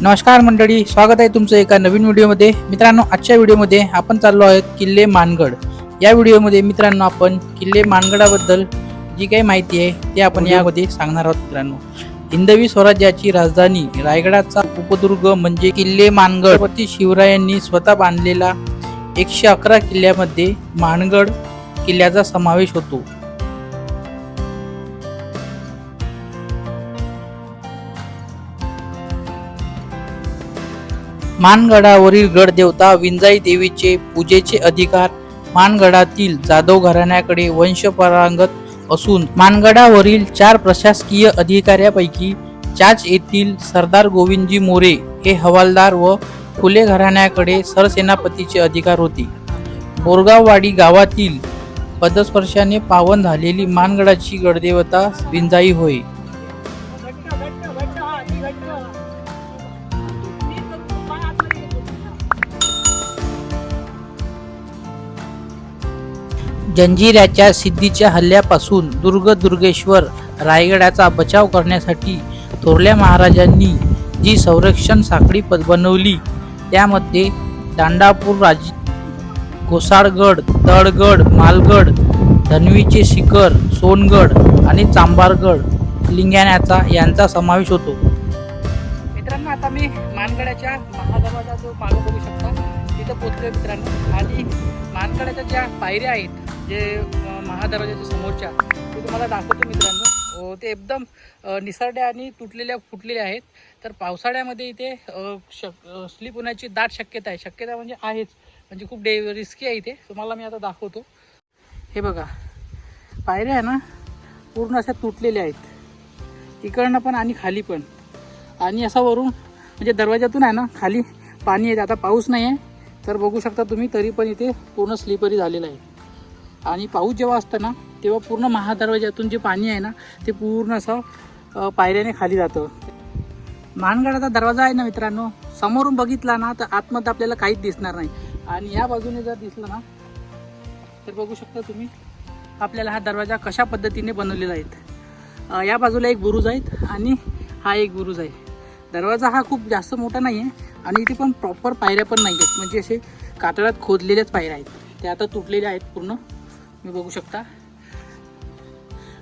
नमस्कार मंडळी स्वागत आहे तुमचं एका नवीन व्हिडिओमध्ये. मित्रांनो आजच्या व्हिडिओमध्ये आपण चाललो आहोत किल्ले मानगड. या व्हिडिओमध्ये मित्रांनो आपण किल्ले मानगडाबद्दल जी काही माहिती आहे ते आपण यामध्ये सांगणार आहोत मित्रांनो. हिंदवी स्वराज्याची राजधानी रायगडाचा उपदुर्ग म्हणजे किल्ले मानगड. छत्रपती शिवरायांनी स्वतः बांधलेला एकशे अकरा किल्ल्यामध्ये मानगड किल्ल्याचा समावेश होतो. मानगडावरील गडदेवता विंजाई देवीचे पूजेचे अधिकार मानगडातील जाधव घराण्याकडे वंशपरांगत असून मानगडावरील चार प्रशासकीय अधिकाऱ्यापैकी चाच येथील सरदार गोविंदजी मोरे हे हवालदार व फुले घराण्याकडे सरसेनापतीचे अधिकार होते. बोरगाववाडी गावातील पदस्पर्शाने पावन झालेली मानगडाची गडदेवता विंजाई होय. जंजिऱ्याच्या सिद्धीच्या हल्ल्यापासून दुर्ग दुर्गेश्वर रायगडाचा बचाव करण्यासाठी थोरल्या महाराजांनी जी संरक्षण साखळी पद बनवली त्यामध्ये दांडापूर राज घोसाळगड तळगड मालगड धनवीचे शिखर सोनगड आणि चांबारगड लिंगाण्याचा यांचा समावेश होतो. मित्रांनो आता मी मानगडाच्या महादरवाजा जो मागं बघू शकता इथं पोचलोय मित्रांनो. आणि मानकड्याच्या ज्या पायऱ्या आहेत जे महादरवाज्याच्या महादरवाजाच्या समोरच्या ते तुम्हाला दाखवतो मित्रांनो. ते एकदम निसरड्या आणि तुटलेल्या फुटलेल्या आहेत. तर पावसाळ्यामध्ये इथे शक स्लिप होण्याची दाट शक्यता आहे. शक्यता म्हणजे आहेच. म्हणजे खूप डे रिस्की आहे इथे. तुम्हाला मी आता दाखवतो. हे बघा. पायऱ्या आहे ना पूर्ण अशा तुटलेल्या आहेत. इकडनं पण आणि खाली पण. आणि असा वरून म्हणजे दरवाजातून आहे ना खाली पाणी येते. आता पाऊस नाही आहे तर बघू शकता तुम्ही तरी पण इथे पूर्ण स्लिपरी झालेलं आहे. आणि पाऊस जेव्हा असतं ना तेव्हा पूर्ण महादरवाज्यातून जे पाणी आहे ना ते पूर्ण असं पायऱ्याने खाली जातं. मानगडाचा दरवाजा आहे ना मित्रांनो समोरून बघितला ना तर आतमध्ये आपल्याला काहीच दिसणार नाही. आणि या बाजूने जर दिसलं ना तर बघू शकता तुम्ही आपल्याला हा दरवाजा कशा पद्धतीने बनवलेला आहे. या बाजूला एक बुरुज आहेत आणि हा एक बुरुज आहे. दरवाजा हा खूप जास्त मोठा नाही आहे आणि इथे पण प्रॉपर पायऱ्या पण नाही आहेत म्हणजे असे कातळात खोदलेल्याच पायऱ्या आहेत. त्या आता तुटलेल्या आहेत पूर्ण. मी बघू शकता.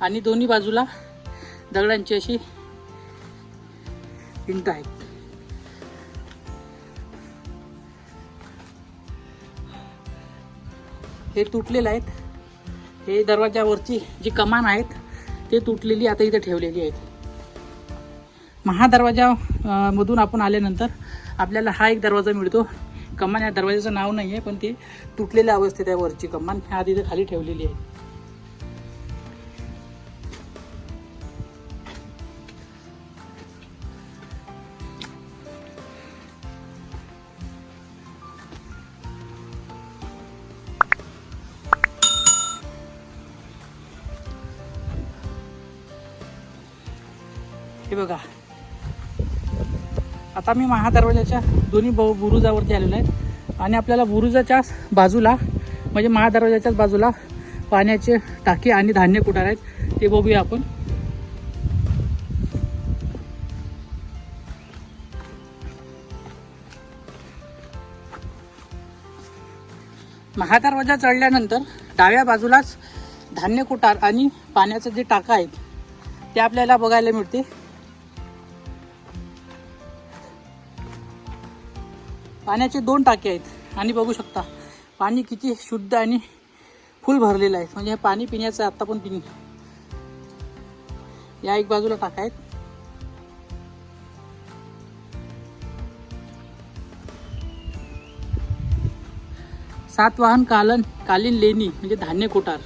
आणि दोन्ही बाजूला दगडांची अशी भिंत आहेत. हे तुटलेले आहेत. हे दरवाजावरची जी कमान आहेत ते तुटलेली आता इथे ठेवलेली आहेत. महादरवाजा मधून आपण आल्यानंतर आपल्याला हा एक दरवाजा मिळतो. कमान या दरवाजाचं नाव नाही आहे पण ती तुटलेल्या अवस्थेत आहे वरची कमान. ह्या आधी खाली ठेवलेली आहे. हे बघा आता मी महादरवाज्याच्या दोन्ही ब बुरुजावरती आलेलो आहे. आणि आपल्याला बुरुजाच्याच बाजूला म्हणजे महादरवाज्याच्याच बाजूला पाण्याचे टाके आणि धान्य कुठार आहेत ते बघूया आपण. महादरवाजा चढल्यानंतर डाव्या बाजूलाच धान्य कुटार आणि पाण्याचं जे टाका आहेत ते आपल्याला बघायला मिळते पाण्याचे दोन टाके आहेत. आणि बघू शकता पाणी किती शुद्ध आणि फुल भरलेलं आहे. म्हणजे हे पाणी पिण्याचं आत्ता आता पण पिणे. या एक बाजूला टाका आहेत. सातवाहन कालन कालीन लेणी म्हणजे धान्य कोठार.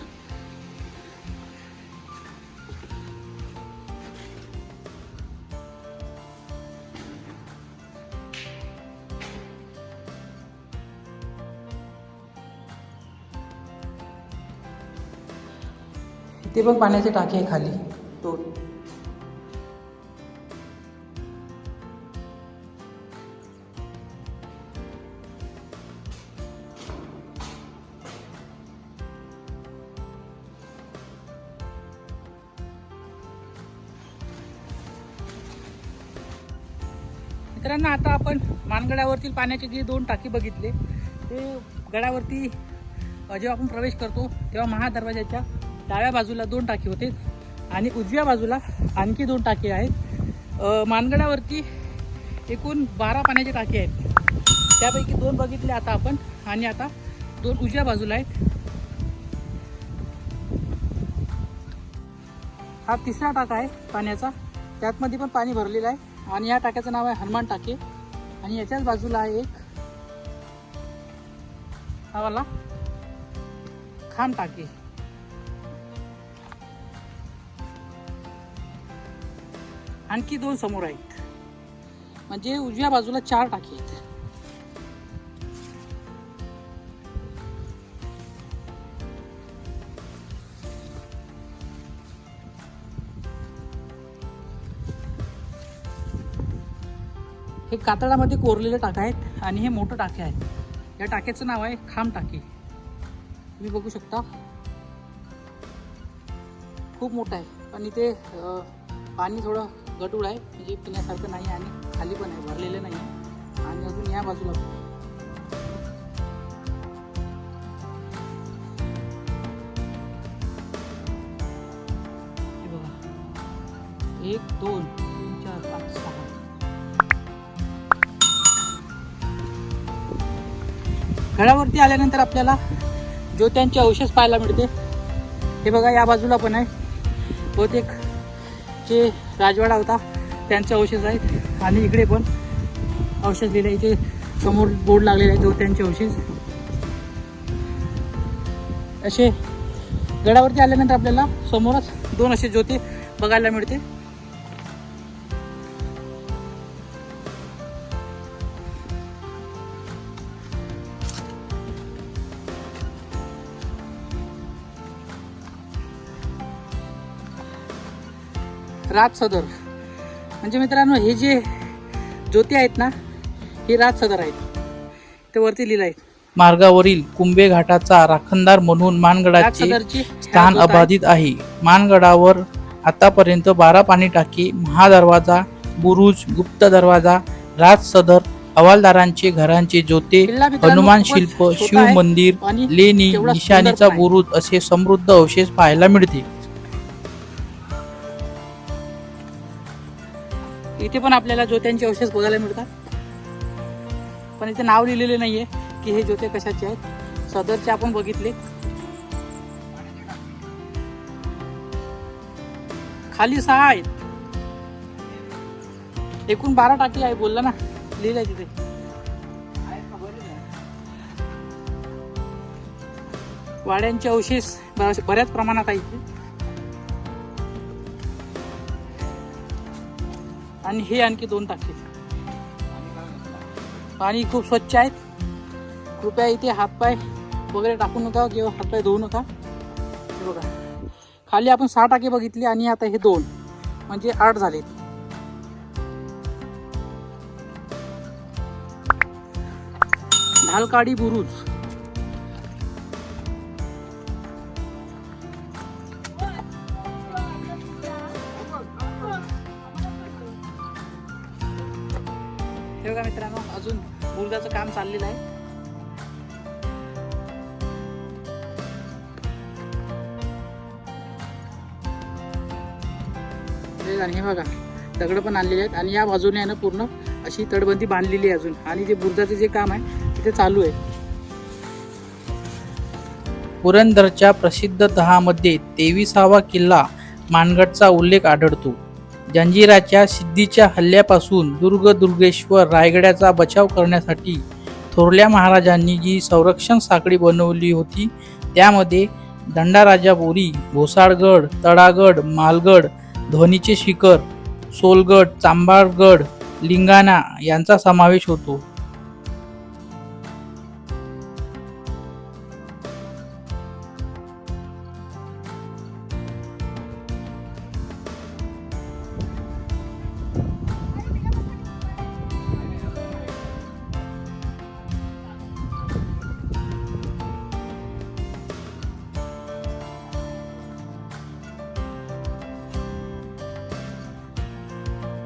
ते पण पाण्याचे टाके आहे खाली. दोन मित्रांनो आता आपण मानगडावरतील पाण्याचे जे दोन टाकी बघितले ते गडावरती जेव्हा आपण प्रवेश करतो तेव्हा महादरवाजाच्या डाव्या बाजूला दोन टाकी होते आणि उजव्या बाजूला आणखी दोन टाकी आहेत. मानगडावरती एकूण बारा पाण्याचे टाकी आहेत. त्यापैकी दोन बघितले आता आपण आणि आता दोन उजव्या बाजूला आहेत. हा तिसरा टाका आहे पाण्याचा. त्यातमध्ये पण पाणी भरलेलं आहे आणि या टाक्याचं नाव आहे हनुमान टाके. आणि याच्याच बाजूला आहे एक हा वाला खाम टाके. आणखी दोन समोर आहेत. म्हणजे उजव्या बाजूला चार टाकी आहेत. हे कातळामध्ये कोरलेले टाका आहेत आणि हे मोठं टाके आहे या टाक्याचं नाव आहे खांब टाकी. तुम्ही बघू शकता. खूप मोठं आहे. पण इथे पाणी थोडं गटूळ आहे म्हणजे पिण्यासारखं नाही आणि खाली पण आहे भरलेलं नाही आहे. आणि अजून या बाजूला हे बघा. एक दोन तीन चार पाच सहा. गडावरती आल्यानंतर आपल्याला ज्योत्यांचे अवशेष पाहायला मिळते हे बघा या बाजूला पण आहे. बहुतेक जे राजवाडा होता. त्यांचं अवशेष आहेत आणि इकडे पण अवशेष लिहिले इथे समोर बोर्ड लागलेले आहे. ज्योत्यांचे अवशेष असे गडावरती आल्यानंतर आपल्याला समोरच दोन असे ज्योती बघायला मिळते राज सदर. म्हणजे मित्रांनो हे जे ज्योती आहेत ना हे राज सदर आहेत. ते वरती लिहिलं आहे मार्गावरील कुंभे घाटाचा राखणदार म्हणून मानगडाचे स्थान अबाधित आहे. मानगडावर आतापर्यंत बारा पाणी टाकी महादरवाजा बुरुज गुप्त दरवाजा राज सदर हवालदारांचे घरांचे जोते हनुमान शिल्प शिव मंदिर लेणी निशाणीचा बुरुज असे समृद्ध अवशेष पाहायला मिळते इथे पण आपल्याला ज्योत्यांचे अवशेष बघायला मिळतात. पण इथे नाव लिहिलेले नाहीये की हे ज्योते कशाचे आहेत. सदरचे आपण बघितले. खाली सहा आहेत. एकूण बारा टाकी आहे बोलला ना. लिहिलंय तिथे. वाड्यांचे अवशेष बऱ्याच- बऱ्याच प्रमाणात आहेत. आणि हे आणखी दोन टाके पाणी खूप स्वच्छ आहेत कृपया इथे हातपाय वगैरे टाकू नका किंवा हातपाय धुवू नका. हे बघा. खाली आपण सहा टाके बघितले आणि आता हे दोन म्हणजे आठ झालेत. ढालकाडी बुरुज. हे बघा मित्रांनो अजून मुलगाचं काम चाललेलं आहे. हे आणि हे बघा दगड पण आणलेले आहेत. आणि या बाजूने आहे ना पूर्ण अशी तडबंदी बांधलेली आहे अजून. आणि जे बुरुजाचं जे काम आहे ते चालू आहे. पुरंदरच्या प्रसिद्ध तहामध्ये तेविसावा किल्ला मानगडचा उल्लेख आढळतो. जंजिराच्या सिद्धीच्या हल्ल्यापासून दुर्ग दुर्गेश्वर रायगडाचा बचाव करण्यासाठी थोरल्या महाराजांनी जी संरक्षण साखळी बनवली होती त्यामध्ये दंडाराजा बोरी घोसाळगड तडागड मालगड ध्वनीचे शिखर सोलगड चांबाळगड लिंगाणा यांचा समावेश होतो.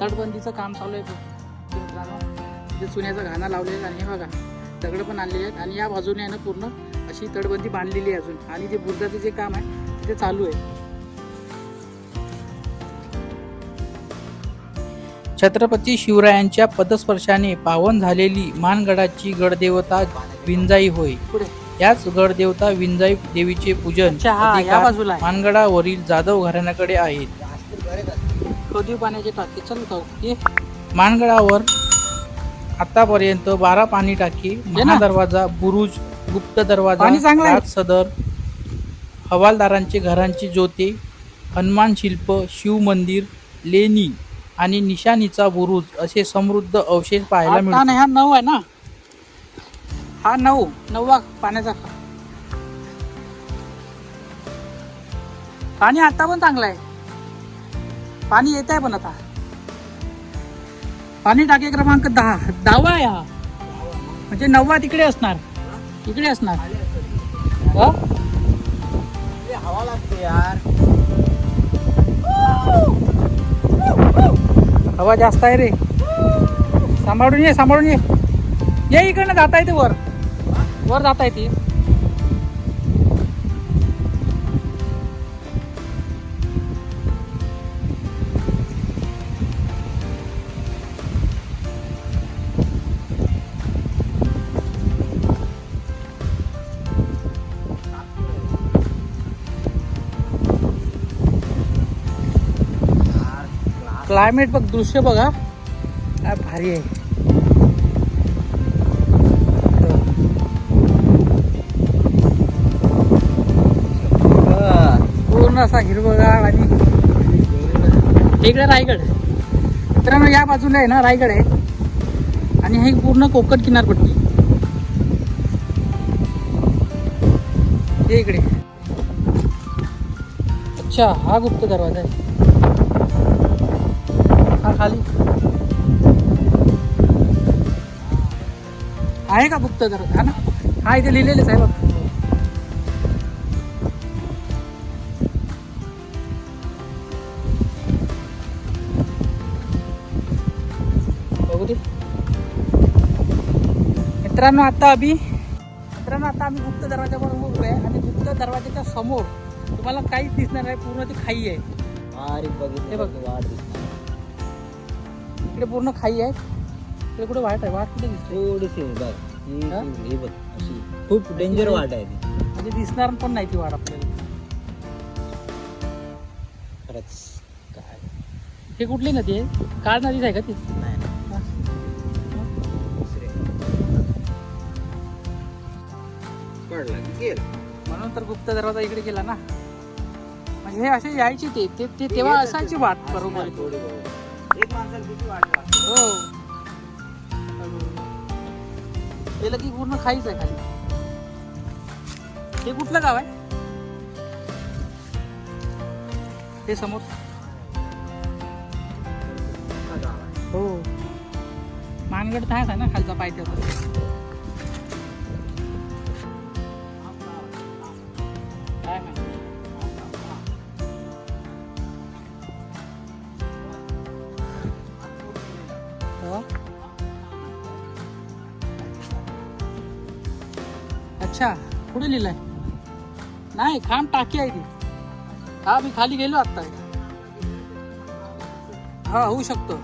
तटबंदीचं काम चालू आहे मित्रांनो इथे चुन्याचा घाणा लावलेला आणि हे बघा. दगड पण आणलेले आहेत. आणि या बाजूने आहे ना पूर्ण अशी तटबंदी बांधलेली आहे अजून. आणि जे बुर्जाचं जे काम आहे ते चालू आहे. छत्रपती शिवरायांच्या पदस्पर्शाने पावन झालेली मानगडाची गडदेवता विंजाई होय. याच गडदेवता विंजाई देवीचे पूजन. मानगडावरील जाधव घराण्याकडे आहेत. कधी पाण्याचे टाके चल ये मानगडावर आतापर्यंत बारा पाणी टाकी. महादरवाजा बुरुज गुप्त दरवाजा सदर हवालदारांचे घरांची जोते हनुमान शिल्प शिव मंदिर लेणी आणि निशाणीचा बुरुज असे समृद्ध अवशेष पाहायला मिळतात हा नऊ आहे ना? हा नऊ नववा पाण्याचा पाणी आता पण चांगलं आहे. पाणी येत आहे पण आता. पाणी टाके क्रमांक दहा. दहावा आहे हा म्हणजे नववा तिकडे असणार. इकडे असणार. हो? हवा लागते यार हवा जास्त आहे रे. सांभाळून ये सांभाळून ये. ये इकडनं जाता येते वर. वर जाता येते क्लायमेट बघ दृश्य बघा. काय भारी आहे. पूर्ण असा हिरवगाळ आणि इकडे रायगड. मित्रांनो या बाजूला आहे ना रायगड आहे. आणि हे पूर्ण कोकण किनारपट्टी. हे इकडे. अच्छा हा गुप्त दरवाजा आहे. खाली. आहे का गुप्त दरवाजा हा ना? हा इथे लिहिलेलंच आहे बघ. मित्रांनो आता आम्ही मित्रांनो आता आम्ही गुप्त दरवाजावर उभो आहे आणि गुप्त दरवाजाच्या समोर तुम्हाला काहीच दिसणार नाही पूर्ण ती खाई आहे. हे बघ. इकडे पूर्ण खाई आहे. इकडे कुठे वाट आहे? वाट कुठे दिसते? थोडीशी आहे बघ. ही- हा? ही? बघ अशी. खूप डेंजर वाट आहे ती. म्हणजे दिसणार पण नाही ती वाट आपल्याला. खरंच काय? हे कुठली नदी आहे? काळ नदीच आहे का ती? नाही नाही. दुसरे पडला की गेला. म्हणून तर गुप्त दरवाजा इकडे गेला ना. म्हणजे हे असे यायचे ते ते- ते तेव्हा असायची वाट बरोबर. थोडी बरोबर. एक माणसाला किती वाट लागते? हो. गेलं की पूर्ण खाईच आहे खाली. हे कुठलं गाव आहे? हे समोर. हो. मानगड तर आहेच आहे ना खालचा पाय अच्छा पुढे लिहिलंय? नाही खांब टाकी आहे ती. हा मी खाली गेलो आत्ता हा होऊ शकतो.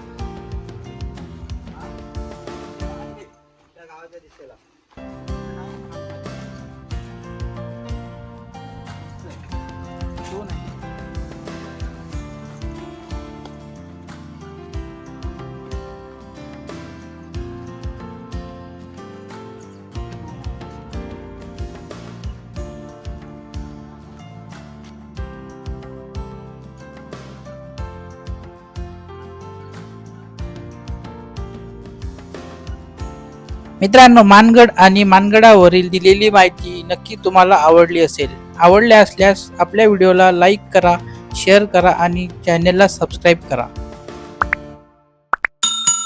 मित्रांनो मानगड आणि मानगडावरील दिलेली माहिती नक्की तुम्हाला आवडली असेल. आवडल्या असल्यास आपल्या व्हिडिओला लाईक करा शेअर करा आणि चॅनेलला सबस्क्राईब करा.